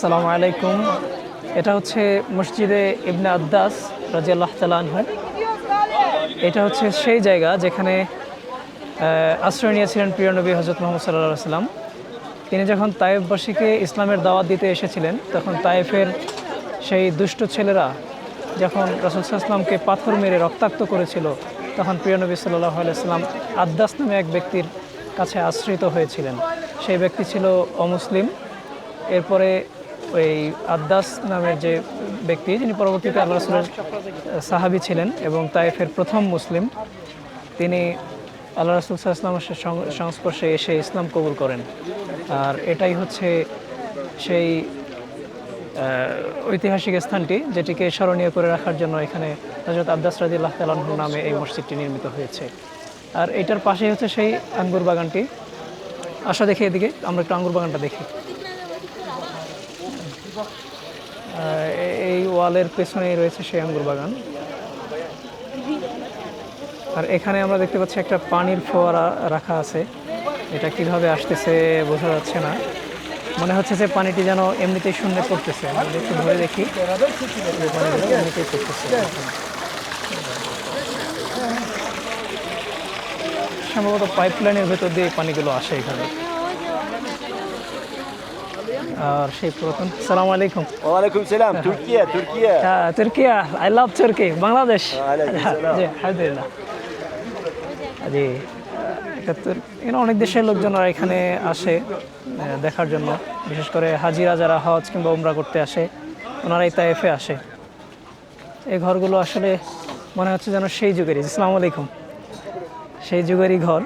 আসসালামু আলাইকুম। এটা হচ্ছে মসজিদে ইবনে আদ্দাস রাজিয়াল্লাহ তালানহু এটা হচ্ছে সেই জায়গা যেখানে আশ্রয় নিয়েছিলেন প্রিয় নবী হজরত মোহাম্মদ সাল্লাহ সাল্লাম তিনি যখন তায়েফবাসীকে ইসলামের দাওয়াত দিতে এসেছিলেন, তখন তায়েফের সেই দুষ্ট ছেলেরা যখন রসুল সাল্লামকে পাথর মেরে রক্তাক্ত করেছিল, তখন প্রিয় নবী সাল্লাহ আলাইসাল্লাম আদ্দাস নামে এক ব্যক্তির কাছে আশ্রিত হয়েছিলেন। সেই ব্যক্তি ছিল অমুসলিম। এরপরে ওই আদ্দাস নামের যে ব্যক্তি, যিনি পরবর্তীতে আল্লাহ রসুলের সাহাবি ছিলেন এবং তাইফের প্রথম মুসলিম, তিনি আল্লাহ রসুল সাল্লামের সংস্পর্শে এসে ইসলাম কবুল করেন। আর এটাই হচ্ছে সেই ঐতিহাসিক স্থানটি, যেটিকে স্মরণীয় করে রাখার জন্য এখানে হজরত আব্দাস রাদিল্লাহ তালাহুর নামে এই মসজিদটি নির্মিত হয়েছে। আর এটার পাশেই হচ্ছে সেই আঙ্গুর বাগানটি। আসা দেখি এদিকে, আমরা একটু আঙ্গুর বাগানটা দেখি। এই ওয়ালের পেছনেই রয়েছে সেই আঙ্গুর বাগান। আর এখানে আমরা দেখতে পাচ্ছি একটা পানির ফোয়ারা রাখা আছে। এটা কীভাবে আসতেছে বোঝা যাচ্ছে না। মনে হচ্ছে যে পানিটি যেন এমনিতেই শূন্যে পড়তেছে একটু ধরে দেখি। এমনিতেই পড়তেছে সম্ভবত ভেতর দিয়ে পানিগুলো আসে এখানে। সেই পুরাতন সালাম আলাইকুম। ওয়ালাইকুম সালাম তুর্কিয়া তুর্কিয়া। হ্যাঁ তুর্কিয়া আই লাভ তুর্কি বাংলাদেশ। ওয়ালাইকুম জি আলহামদুলিল্লাহ। জি এখানে অনেক দেশের লোকজনরা এখানে আসে দেখার জন্য। বিশেষ করে হাজিরা যারা হজ কিংবা উমরা করতে আসে ওনারা এই তাইফে আসে। এই ঘরগুলো আসলে মনে হচ্ছে যেন সেই যুগেরই আসসালামু আলাইকুম। সেই যুগেরই ঘর।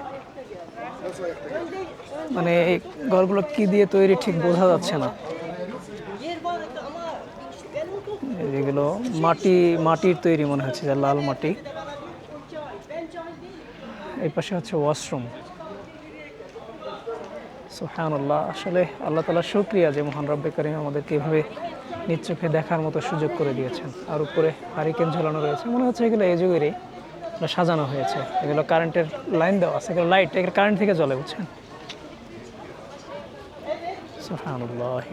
মানে এই ঘরগুলো কি দিয়ে তৈরি ঠিক বোঝা যাচ্ছে না। যেগুলো মাটি, মাটির তৈরি মনে হচ্ছে, যে লাল মাটি। এই পাশে হচ্ছে ওয়াশরুম সুহানুল্লাহ আসলে আল্লাহ তালা শুক্রিয়া যে মহান রব্বে করিম আমাদেরকে এভাবে নিজ চোখে দেখার মতো সুযোগ করে দিয়েছেন। আর উপরে হারিকেন ঝোলানো রয়েছে, মনে হচ্ছে এগুলো এই যুগেরই সাজানো হয়েছে। এগুলো কারেন্টের লাইন দেওয়া আছে, এগুলো লাইট এগুলো কারেন্ট থেকে জ্বলে, বুঝছেন? সুহানুল্লাহ